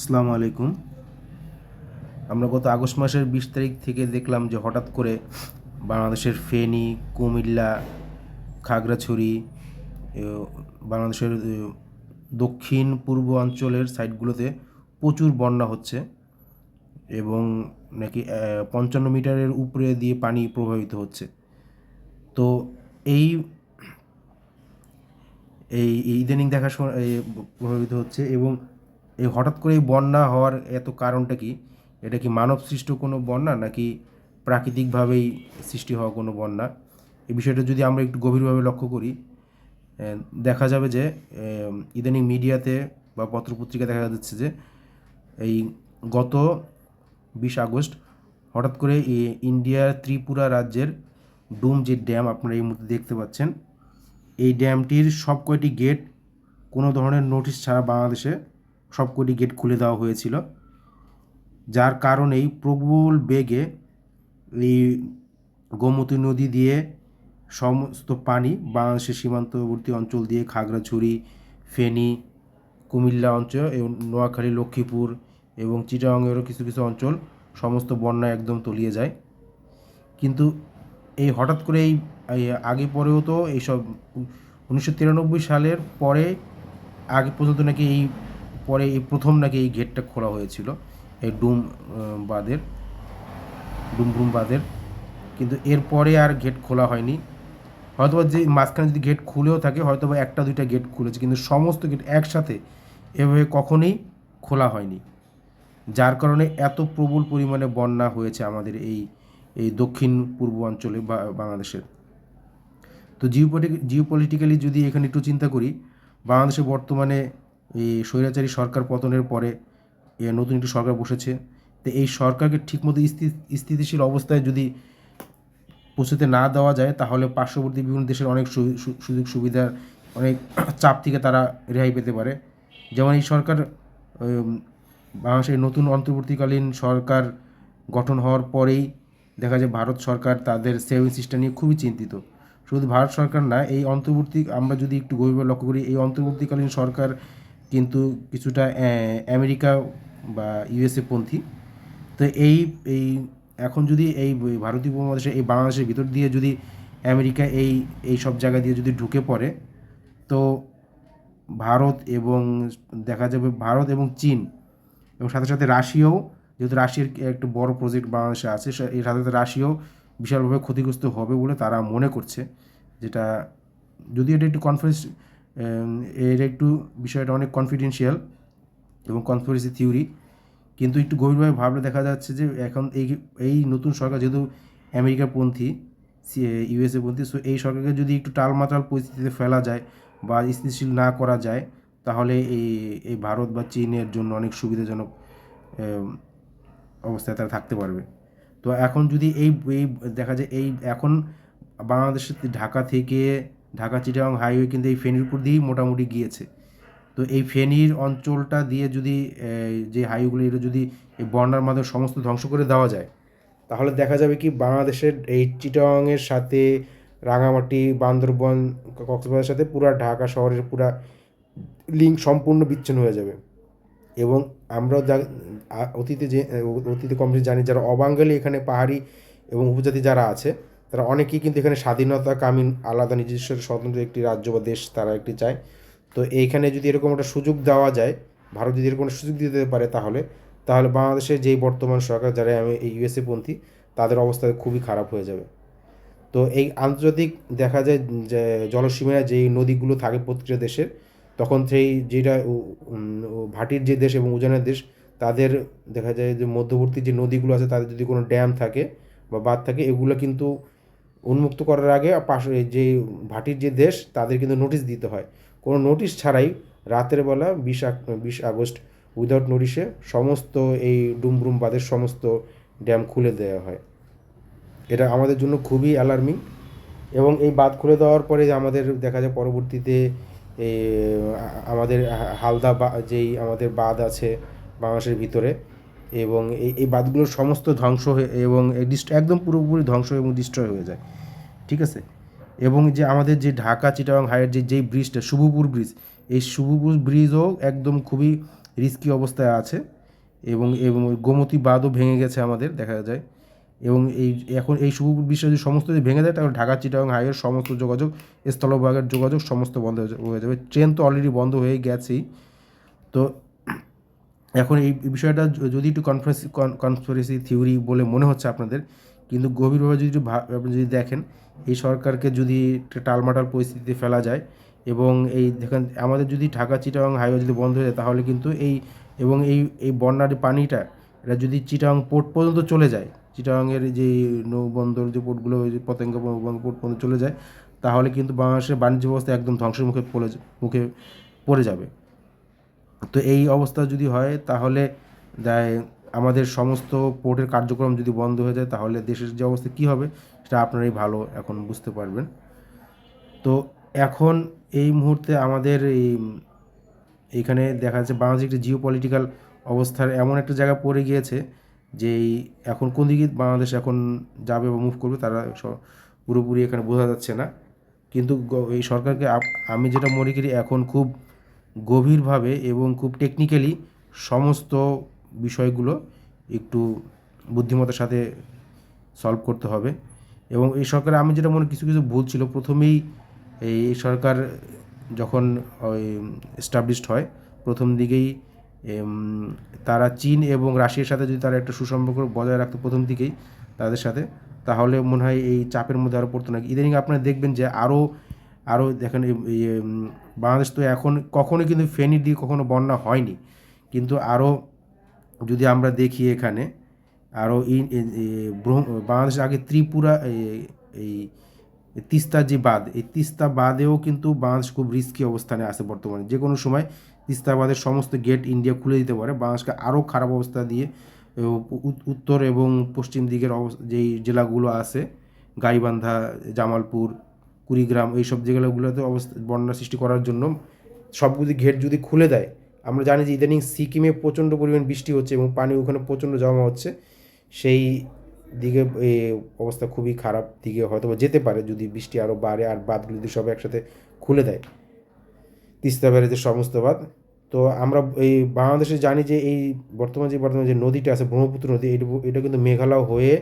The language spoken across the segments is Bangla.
আসসালামু আলাইকুম। আমরা গত আগস্ট মাসের বিশ তারিখ থেকে দেখলাম যে হঠাৎ করে বাংলাদেশের ফেনী, কুমিল্লা, খাগড়াছড়ি বাংলাদেশের দক্ষিণ পূর্ব অঞ্চলের সাইডগুলোতে প্রচুর বন্যা হচ্ছে এবং নাকি পঞ্চান্ন মিটারের উপরে দিয়ে পানি প্রবাহিত হচ্ছে। তো এই এই ইদানিং এই প্রভাবিত হচ্ছে এবং এই হঠাৎ করে এই বন্যা হওয়ার এত কারণটা কি? এটা কি মানব সৃষ্ট কোনো বন্যা নাকি প্রাকৃতিকভাবেই সৃষ্টি হওয়া কোনো বন্যা? এই বিষয়টা যদি আমরা একটু গভীরভাবে লক্ষ্য করি দেখা যাবে যে ইদানিং মিডিয়াতে বা পত্রপত্রিকা দেখা যাচ্ছে যে, এই গত বিশ আগস্ট হঠাৎ করে ইন্ডিয়ার ত্রিপুরা রাজ্যের ডুম যে ড্যাম আপনারা এই মুহূর্তে দেখতে পাচ্ছেন, এই ড্যামটির সব কয়টি গেট কোনো ধরনের নোটিশ ছাড়া বাংলাদেশে সব কয়টি গেট খুলে দেওয়া হয়েছিল। যার কারণেই প্রবল বেগে এই গোমতী নদী দিয়ে সমস্ত পানি বাংলাদেশের সীমান্তবর্তী অঞ্চল দিয়ে খাগড়াছড়ি, ফেনী, কুমিল্লা অঞ্চল এবং নোয়াখালী, লক্ষ্মীপুর এবং চিটাগাংয়েরও কিছু কিছু অঞ্চল সমস্ত বন্যায় একদম তলিয়ে যায়। কিন্তু এই হঠাৎ করে এই আগে পরেও তো এইসব উনিশশো তিরানব্বই সালের পরে আগে পর্যন্ত নাকি এই পরে এই প্রথম নাকি এই গেটটা খোলা হয়েছিল, এই ডুম বাঁধের ডুমডুম বাঁধের। কিন্তু এরপরে আর গেট খোলা হয়নি। হয়তোবা যে মাঝখানে যদি গেট খুলেও থাকে, হয়তোবা একটা দুইটা গেট খুলেছে, কিন্তু সমস্ত গেট একসাথে এভাবে কখনোই খোলা হয়নি। যার কারণে এত প্রবল পরিমাণে বন্যা হয়েছে আমাদের এই এই দক্ষিণ পূর্ব অঞ্চলে বা, বাংলাদেশের। তো জিওপলিটিক জিওপলিটিক্যালি যদি এখানে একটু চিন্তা করি বাংলাদেশে বর্তমানে এই স্বৈরাচারী সরকার পতনের পরে নতুন একটি সরকার বসেছে। তো এই সরকারকে ঠিকমতো স্থি- স্থিতিশীল অবস্থায় যদি পৌঁছতে না দেওয়া যায়, তাহলে পার্শ্ববর্তী বিভিন্ন দেশের অনেক সুযোগ সুবিধার অনেক চাপ থেকে তারা রেহাই পেতে পারে। যেমন এই সরকার বাংলাদেশের নতুন অন্তর্বর্তীকালীন সরকার গঠন হওয়ার পরেই দেখা যায় ভারত সরকার তাদের সেভিং সিস্টেম নিয়ে খুবই চিন্তিত। শুধু ভারত সরকার না, এই অন্তর্বর্তী, আমরা যদি একটু গভীরভাবে লক্ষ্য করি, এই অন্তর্বর্তীকালীন সরকার কিন্তু কিছুটা আমেরিকা বা ইউএসএ পন্থী। তো এই এই, এখন যদি এই ভারতীয় উপমহাদেশে, এই বাংলাদেশের ভিতর দিয়ে যদি আমেরিকা এই এই সব জায়গা দিয়ে যদি ঢুকে পড়ে, তো ভারত এবং দেখা যাবে ভারত এবং চীন এবং সাথে সাথে রাশিয়াও, যেহেতু রাশিয়ার একটা বড় প্রজেক্ট বাংলাদেশে আছে এর সাথে সাথে রাশিয়াও বিশালভাবে ক্ষতিগ্রস্ত হবে বলে তারা মনে করছে। যেটা, যদি এটা একটু কনফারেন্স এর একটু বিষয়টা অনেক কনফিডেন্সিয়াল এবং কনস্পিরেসি থিওরি কিন্তু একটু গভীরভাবে ভাবলে দেখা যাচ্ছে যে এখন এই এই নতুন সরকার যেহেতু আমেরিকার পন্থী ইউএসএ পন্থী সো এই সরকারকে যদি একটু টালমাটাল পরিস্থিতিতে ফেলা যায় বা স্থিতিশীল না করা যায়, তাহলে এই এই ভারত বা চীনের জন্য অনেক সুবিধাজনক অবস্থায় তারা থাকতে পারবে। তো এখন যদি এই এই দেখা যায় এই, এখন বাংলাদেশের ঢাকা থেকে ঢাকা চিটাং হাইওয়ে কিন্তু এই ফেনীর উপর দিয়েই মোটামুটি গিয়েছে। তো এই ফেনীর অঞ্চলটা দিয়ে যদি যে হাইওয়েগুলো এটা যদি এই বন্যার মাধ্যমে সমস্ত ধ্বংস করে দেওয়া যায়, তাহলে দেখা যাবে কি বাংলাদেশের এই চিটাগাংয়ের সাথে রাঙামাটি, বান্দরবন কক্সবাজারের সাথে পুরা ঢাকা শহরের পুরা লিঙ্ক সম্পূর্ণ বিচ্ছিন্ন হয়ে যাবে। এবং আমরাও যা অতীতে যে, অতীতে কম বেশি জানি যারা অবাঙ্গালি এখানে পাহাড়ি এবং উপজাতি যারা আছে তারা অনেকেই কিন্তু এখানে স্বাধীনতা কামিন আলাদা নিজস্ব স্বতন্ত্র একটি রাজ্য বা দেশ তারা একটি চায়। তো এইখানে যদি এরকম একটা সুযোগ দেওয়া যায়, ভারত যদি এরকম সুযোগ দিতে পারে তাহলে তাহলে বাংলাদেশের যেই বর্তমান সরকার, যারা আমি এই ইউএসএ পন্থী, তাদের অবস্থা খুবই খারাপ হয়ে যাবে। তো এই আন্তর্জাতিক দেখা যায় যে জলসীমায় যেই নদীগুলো থাকে প্রতিটা দেশের, তখন সেই যেটা ভাটির যে দেশ এবং উজানের দেশ, তাদের দেখা যায় যে মধ্যবর্তী যে নদীগুলো আছে, তাদের যদি কোনো ড্যাম থাকে বা বাঁধ থাকে, এগুলো কিন্তু উন্মুক্ত করার আগে পাশে যে ভাটির যে দেশ, তাদের কিন্তু নোটিশ দিতে হয়। কোনো নোটিশ ছাড়াই রাতের বেলা বিশ বিশ আগস্ট উইদাউট নোটিশে সমস্ত এই ডুমব্রুম বাঁধের সমস্ত ড্যাম খুলে দেওয়া হয়। এটা আমাদের জন্য খুবই অ্যালার্মিং এবং এই বাঁধ খুলে দেওয়ার পরে আমাদের দেখা যায় পরবর্তীতে আমাদের হালদা বা যেই আমাদের বাঁধ আছে বাংলাদেশের ভিতরে এবং এই এই বাঁধগুলোর সমস্ত ধ্বংস হয়ে, এবং একদম পুরোপুরি ধ্বংস এবং ডিস্ট্রয় হয়ে যায়। ঠিক আছে? এবং যে আমাদের যে ঢাকা, চিটাগাং হাইয়ের যে, যেই ব্রিজটা শুভপুর ব্রিজ এই শুভপুর ব্রিজও একদম খুবই রিস্কি অবস্থায় আছে এবং এবং গোমতী বাঁধও ভেঙে গেছে আমাদের, দেখা যায়। এবং এই, এখন এই সুপুর বিশ্ব যদি সমস্ত যদি ভেঙে যায়, তাহলে ঢাকা, চিটাগাং হাইওয়ের সমস্ত যোগাযোগ, স্থলভাগের যোগাযোগ সমস্ত বন্ধ হয়ে যাবে ট্রেন তো অলরেডি বন্ধ হয়ে গেছেই। তো এখন এই বিষয়টা যদি একটু কনফারেন্সি কনস্পিরেসি থিওরি বলে মনে হচ্ছে আপনাদের, কিন্তু গভীরভাবে যদি আপনি যদি দেখেন, এই সরকারকে যদি টালমাটাল পরিস্থিতিতে ফেলা যায় এবং এই দেখেন, আমাদের যদি ঢাকা চিটাং হাইওয়ে যদি বন্ধ হয়ে যায়, তাহলে কিন্তু এই, এবং এই এই বন্যার পানিটা, এটা যদি চিটাং পোর্ট পর্যন্ত চলে যায়, চিটাগাংয়ের যে নৌবন্দর যে পোর্টগুলো যে পতেঙ্গা পোর্ট পর্যন্ত চলে যায়, তাহলে কিন্তু বাংলাদেশের বাণিজ্য ব্যবস্থা একদম ধ্বংসের মুখে পড়ে মুখে পড়ে যাবে। তো এই অবস্থা যদি হয়, তাহলে আমাদের সমস্ত পোর্টের কার্যক্রম যদি বন্ধ হয়ে যায়, তাহলে দেশের যে অবস্থা, কী হবে সেটা আপনারাই ভালো এখন বুঝতে পারবেন। তো এখন এই মুহূর্তে আমাদের এই এইখানে দেখা যাচ্ছে বাংলাদেশ একটি জিও পলিটিক্যাল অবস্থার এমন একটা জায়গা পড়ে গিয়েছে যে এখন কোন দিকে বাংলাদেশ এখন যাবে বা মুভ করবে, তারা পুরোপুরি এখানে বোঝা যাচ্ছে না। কিন্তু এই সরকারকে আমি যেটা মনে করি, এখন খুব গভীরভাবে এবং খুব টেকনিক্যালি সমস্ত বিষয়গুলো একটু বুদ্ধিমত্তার সাথে সলভ করতে হবে। এবং এই সরকার আমি যেটা মনে, কিছু কিছু ভুল ছিল। প্রথমেই এই সরকার যখন ওই এস্টাবলিশড হয়, প্রথম দিকেই তারা চীন এবং রাশিয়ার সাথে যদি তারা একটা সুসম্পর্ক বজায় রাখতো প্রথম দিকেই তাদের সাথে, তাহলে মনে হয় এই চাপের মধ্যে আরও পড়তো না ইদানিং আপনারা দেখবেন যে আরও আরও দেখেন বাংলাদেশ তো এখন কখনো কিন্তু ফেনীর দিকে কখনো বন্যা হয়নি। কিন্তু আরও যদি আমরা দেখি এখানে, আরও বাংলাদেশের আগে ত্রিপুরা এই- তিস্তা যে বাঁধ, এই তিস্তা বাঁধেও কিন্তু বাংলাদেশ খুব রিস্কি অবস্থানে আছে বর্তমানে। যে কোনো সময় তিস্তা বাঁধের সমস্ত গেট ইন্ডিয়া খুলে দিতে পারে। বাংলাদেশকে আরও খারাপ অবস্থা দিয়ে উত্তর এবং পশ্চিম দিকের যেই জেলাগুলো আছে, গাইবান্ধা, জামালপুর কুড়িগ্রাম, এইসব জেলাগুলোতে অবস্থা, বন্যা সৃষ্টি করার জন্য সবগুলি ঘেট যদি খুলে দেয়, আমরা জানি যে ইদানিং সিকিমে প্রচণ্ড পরিমাণ বৃষ্টি হচ্ছে এবং পানি ওখানে প্রচণ্ড জমা হচ্ছে। সেই দিকে অবস্থা খুবই খারাপ দিকে হয়তো যেতে পারে যদি বৃষ্টি আরও বাড়ে আর বাঁধগুলো যদি সব একসাথে খুলে দেয়। তিস্তা ব্যারেজের সমস্ত বাঁধ। তো আমরা এই বাংলাদেশে জানি যে এই বর্তমান যে, বর্তমানে যে নদীটা আছে, ব্রহ্মপুত্র নদী এটা কিন্তু মেঘালয় হয়ে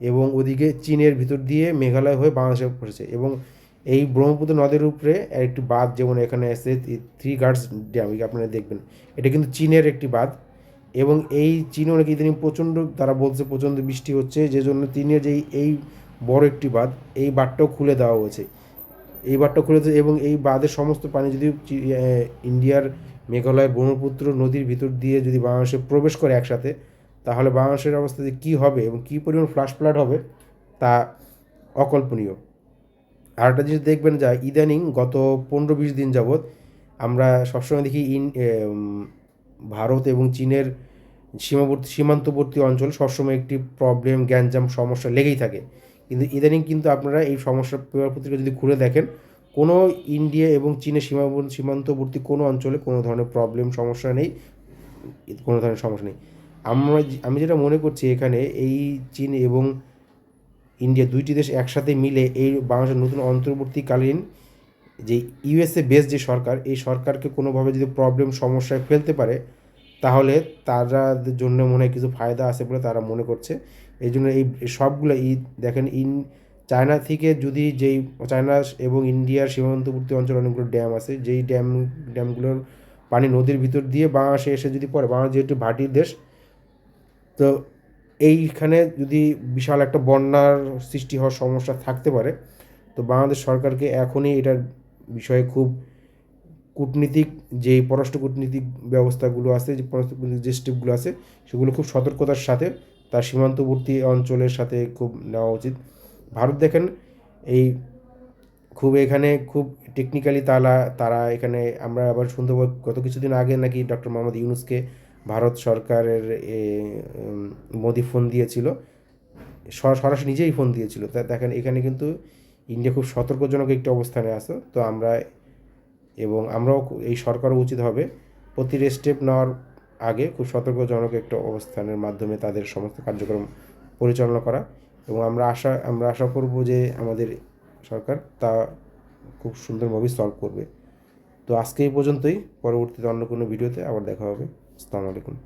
এবং ওদিকে চীনের ভিতর দিয়ে মেঘালয় হয়ে বাংলাদেশে পড়েছে এবং এই ব্রহ্মপুত্র নদের উপরে একটি বাঁধ যেমন এখানে আছে থ্রি গার্ডস ড্যাম আপনারা দেখবেন। এটা কিন্তু চীনের একটি বাঁধ এবং এই চীনও নাকি ইদানিং প্রচণ্ড, তারা বলছে প্রচণ্ড বৃষ্টি হচ্ছে যে জন্য চীনের যেই এই বড় একটি বাঁধ, এই বাঁধটাও খুলে দেওয়া হয়েছে। এই বাঁধটা খুলে দিয়েছে এবং এই বাঁধের সমস্ত পানি যদি ইন্ডিয়ার মেঘালয় ব্রহ্মপুত্র নদীর ভিতর দিয়ে যদি বাংলাদেশে প্রবেশ করে একসাথে, তাহলে বাংলাদেশের অবস্থা যে কী হবে এবং কী পরিমাণ ফ্লাশ ফ্লাড হবে তা অকল্পনীয়। আর একটা জিনিস দেখবেন যা ইদানিং গত পনেরো বিশ দিন যাবৎ আমরা সবসময় দেখি ইন ভারত এবং চীনের সীমাবর্তী, সীমান্তবর্তী অঞ্চল সবসময় একটি প্রবলেম গ্যাঞ্জাম, সমস্যা লেগেই থাকে। কিন্তু ইদানিং কিন্তু আপনারা এই সমস্যার পেপার পত্রিকা যদি ঘুরে দেখেন, কোনো ইন্ডিয়া এবং চীনের সীমাবর্তী সীমান্তবর্তী কোনো অঞ্চলে কোনো ধরনের প্রবলেম সমস্যা নেই, কোনো ধরনের সমস্যা নেই। আমরা আমি যেটা মনে করছি এখানে এই চীন এবং ইন্ডিয়া দুইটি দেশ একসাথে মিলে এই বাংলাদেশের নতুন অন্তর্বর্তীকালীন যে ইউএসএ বেস যে সরকার, এই সরকারকে কোনোভাবে যদি প্রবলেম সমস্যায় ফেলতে পারে, তাহলে তাদের জন্য মনে হয় কিছু ফায়দা আছে বলে তারা মনে করছে। এই জন্য এই সবগুলো ই, দেখেন, ইন, চায়না থেকে যদি যেই চায়না এবং ইন্ডিয়ার সীমান্তবর্তী অঞ্চলে অনেকগুলো ড্যাম আছে, যেই ড্যাম ড্যামগুলোর পানি নদীর ভিতর দিয়ে বাংলাদেশে এসে যদি পড়ে, বাংলাদেশ যেহেতু ভাটির দেশ, তো এইখানে যদি বিশাল একটা বন্যার সৃষ্টি হওয়ার সমস্যা থাকতে পারে, তো বাংলাদেশ সরকারকে এখনই এটার বিষয়ে খুব কূটনীতিক যে পররাষ্ট্র কূটনীতিক ব্যবস্থাগুলো আছে, যে পররাষ্ট্র যে স্টেপগুলো আছে, সেগুলো খুব সতর্কতার সাথে তার সীমান্তবর্তী অঞ্চলের সাথে খুব নেওয়া উচিত। ভারত দেখেন, এই খুব এখানে খুব টেকনিক্যালি তারা তারা এখানে আমরা আবার শুনতে গত কিছুদিন আগে নাকি ডক্টর মোহাম্মদ ইউনুসকে ভারত সরকারের এ, মোদি ফোন দিয়েছিল। সর- সরাসরি নিজেই ফোন দিয়েছিল। তা দেখেন এখানে কিন্তু ইন্ডিয়া খুব সতর্কজনক একটি অবস্থানে আছে। তো আমরা এবং আমরাও এই সরকারও উচিত হবে প্রতিটি স্টেপ নেওয়ার আগে খুব সতর্কজনক একটা অবস্থানের মাধ্যমে তাদের সমস্ত কার্যক্রম পরিচালনা করা। এবং আমরা আশা আমরা আশা করব যে আমাদের সরকার তা খুব সুন্দরভাবে সলভ করবে। তো আজকে এই পর্যন্তই। পরবর্তীতে অন্য কোনো ভিডিওতে আবার দেখা হবে। আসসালামু আলাইকুম।